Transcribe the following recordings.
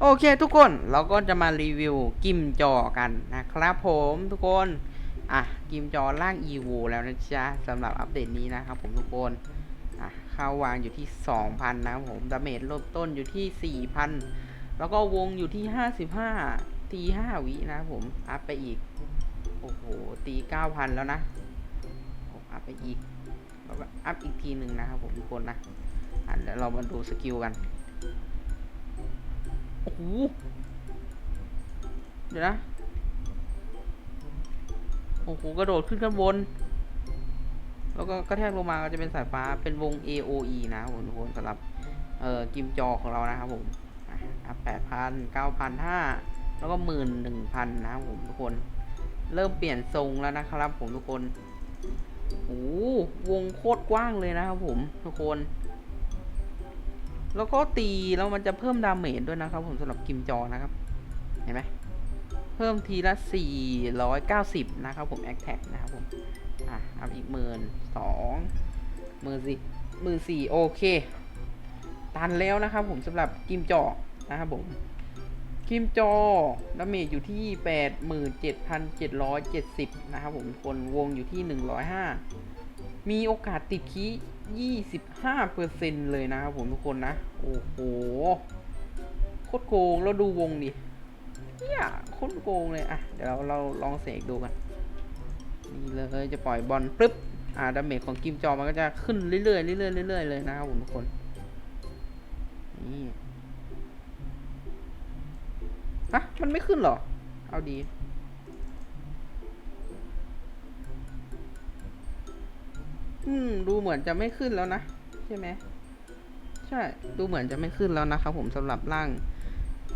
โอเคทุกคนเราก็จะมารีวิวกิมจอกันนะครับผมทุกคน อะ กิมจอล่าง evo แล้วนะจ๊ะสำหรับอัปเดตนี้นะครับผมทุกคน อะเข้าวางอยู่ที่ 2,000 นะครับผมดาเมจเริ่มต้นอยู่ที่ 4,000 แล้วก็วงอยู่ที่ 55 ตี5วินะครับผมอัพไปอีก โอ้โห ตี 9,000 แล้วนะอ้อัพไปอีกแล้วก็อัพอีกทีหนึ่งนะครับผมทุกคนนะอะเดี๋ยวเรามาดูสกิลกัน โอ้โห เดี๋ยวนะ โอ้โห กระโดดขึ้นข้างบน แล้วก็กระแทกลงมาก็จะเป็นสายฟ้า เป็นวง AOE นะครับผมทุกคนสำหรับ เอ่อ กิมจอของเรานะครับผมอะแปดพันเก้าพันห้าแล้วก็หมื่นหนึ่งพันนะครับผมทุกคน เริ่มเปลี่ยนทรงแล้วนะครับผมทุกคนโอ้โหวงโคตรกว้างเลยนะครับผมทุกคน แล้วก็ตีแล้วมันจะเพิ่มดาเมจด้วยนะครับ ผมสำหรับกิมจอนะครับ เห็นไหมเพิ่มทีละ 490 นะครับผมแอคแท็กนะครับผม อะเอาอีกหมื่นสองหมื่นสี่หมื่นสี่โอเค ตันแล้วนะครับผมสำหรับกิมจอนะครับผมกิมจอดาเมจอยู่ที่ 87,770 นะครับผมคนวงอยู่ที่ 105 มีโอกาสติดคี25%เลยนะครับผมทุกคนนะ โอ้โห โคตรโกง แล้วดูวงดิเนี่ยโคตรโกงเลย อะ เดี๋ยวเราเราลองเสกดูกัน นี่เลยจะปล่อยบอลปึ๊บ อ่าดาเมจของกิมจอมันก็จะขึ้นเรื่อยๆเรื่อยๆเรื่อยๆเลยนะครับผมทุกคน นี่ ฮะ มันไม่ขึ้นหรอ เอาดี อืม ดูเหมือนจะไม่ขึ้นแล้วนะ ใช่ไหม ใช่ ดูเหมือนจะไม่ขึ้นแล้วนะครับผมสำหรับร่าง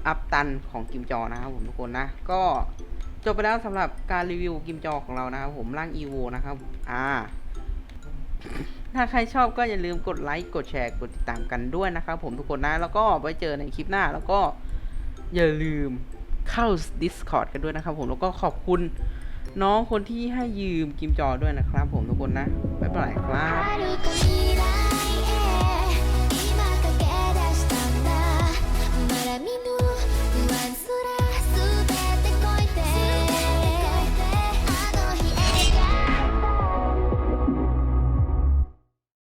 อัพตันของกิมจอนะครับผมทุกคนนะ ก็จบไปแล้วสำหรับการรีวิวกิมจอของเรานะครับผมร่าง EVO นะครับ อ่า ถ้าใครชอบก็อย่าลืมกดไลค์กดแชร์กดติดตามกันด้วยนะครับผมทุกคนนะ แล้วก็ไว้เจอในคลิปหน้าแล้วก็อย่าลืมเข้า Discord กันด้วยนะครับผมแล้วก็ขอบคุณ น้องคนที่ให้ยืมกิมจอด้วยนะครับผมทุกคนนะไม่เป็นไรครับ